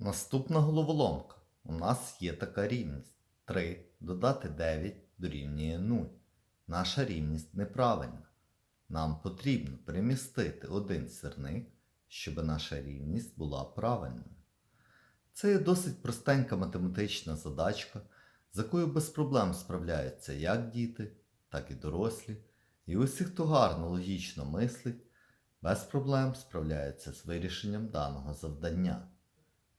Наступна головоломка. У нас є така рівність. 3 додати 9 дорівнює 0. Наша рівність неправильна. Нам потрібно перемістити один сірник, щоб наша рівність була правильною. Це є досить простенька математична задачка, з якою без проблем справляються як діти, так і дорослі. І усі, хто гарно логічно мислить, без проблем справляються з вирішенням даного завдання.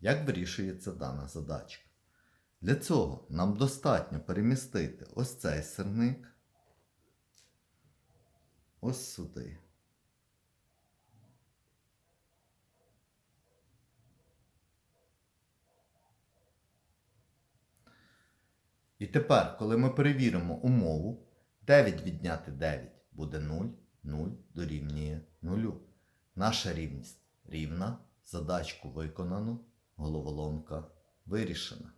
Як вирішується дана задачка? Для цього нам достатньо перемістити ось цей сирник ось сюди. І тепер, коли ми перевіримо умову, 9 відняти 9 буде 0, 0 дорівнює 0. Наша рівність рівна, задачку виконано, головоломка вирішена.